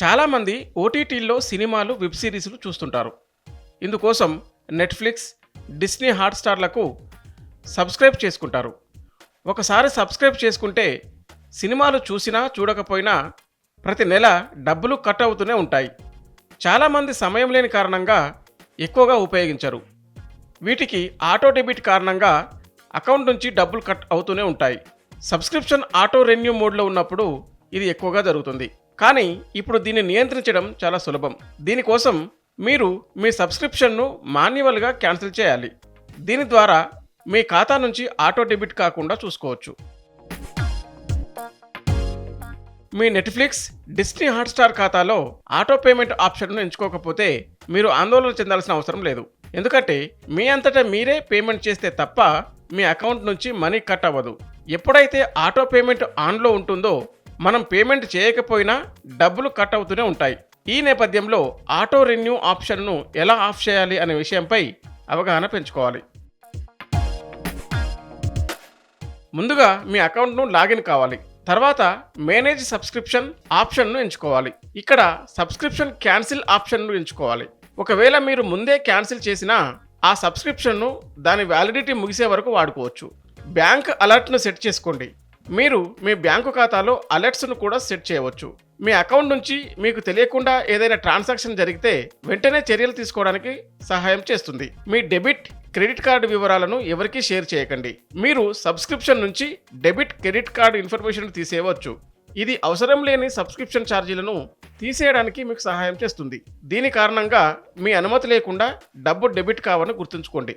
చాలామంది ఓటీటీల్లో సినిమాలు వెబ్ సిరీస్లు చూస్తుంటారు. ఇందుకోసం నెట్ఫ్లిక్స్ డిస్నీ హాట్స్టార్లకు సబ్స్క్రైబ్ చేసుకుంటారు. ఒకసారి సబ్స్క్రైబ్ చేసుకుంటే సినిమాలు చూసినా చూడకపోయినా ప్రతి నెల డబ్బులు కట్ అవుతూనే ఉంటాయి. చాలామంది సమయం లేని కారణంగా ఎక్కువగా ఉపయోగించరు. వీటికి ఆటో డెబిట్ కారణంగా అకౌంట్ నుంచి డబ్బులు కట్ అవుతూనే ఉంటాయి. సబ్స్క్రిప్షన్ ఆటో రెన్యూ మోడ్లో ఉన్నప్పుడు ఇది ఎక్కువగా జరుగుతుంది. కానీ ఇప్పుడు దీన్ని నియంత్రించడం చాలా సులభం. దీనికోసం మీరు మీ సబ్స్క్రిప్షన్ను మాన్యువల్గా క్యాన్సిల్ చేయాలి. దీని ద్వారా మీ ఖాతా నుంచి ఆటో డెబిట్ కాకుండా చూసుకోవచ్చు. మీ నెట్ఫ్లిక్స్ డిస్నీ హాట్స్టార్ ఖాతాలో ఆటో పేమెంట్ ఆప్షన్ను ఎంచుకోకపోతే మీరు ఆందోళన చెందాల్సిన అవసరం లేదు. ఎందుకంటే మీ అంతటా మీరే పేమెంట్ చేస్తే తప్ప మీ అకౌంట్ నుంచి మనీ కట్ అవ్వదు. ఎప్పుడైతే ఆటో పేమెంట్ ఆన్లో ఉంటుందో మనం పేమెంట్ చేయకపోయినా డబ్బులు కట్ అవుతూనే ఉంటాయి. ఈ నేపథ్యంలో ఆటో రెన్యూ ఆప్షన్ను ఎలా ఆఫ్ చేయాలి అనే విషయంపై అవగాహన పెంచుకోవాలి. ముందుగా మీ అకౌంట్ను లాగిన్ కావాలి. తర్వాత మేనేజ్ సబ్స్క్రిప్షన్ ఆప్షన్ను ఎంచుకోవాలి. ఇక్కడ సబ్స్క్రిప్షన్ క్యాన్సిల్ ఆప్షన్ను ఎంచుకోవాలి. ఒకవేళ మీరు ముందే క్యాన్సిల్ చేసినా ఆ సబ్స్క్రిప్షన్ను దాని వ్యాలిడిటీ ముగిసే వరకు వాడుకోవచ్చు. బ్యాంక్ అలర్ట్ను సెట్ చేసుకోండి. మీరు మీ బ్యాంకు ఖాతాలో అలర్ట్స్ను కూడా సెట్ చేయవచ్చు. మీ అకౌంట్ నుంచి మీకు తెలియకుండా ఏదైనా ట్రాన్సాక్షన్ జరిగితే వెంటనే చర్యలు తీసుకోవడానికి సహాయం చేస్తుంది. మీ డెబిట్ క్రెడిట్ కార్డు వివరాలను ఎవరికీ షేర్ చేయకండి. మీరు సబ్స్క్రిప్షన్ నుంచి డెబిట్ క్రెడిట్ కార్డు ఇన్ఫర్మేషన్ తీసేయవచ్చు. ఇది అవసరం లేని సబ్స్క్రిప్షన్ ఛార్జీలను తీసేయడానికి మీకు సహాయం చేస్తుంది. దీని కారణంగా మీ అనుమతి లేకుండా డబ్బు డెబిట్ కావని గుర్తుంచుకోండి.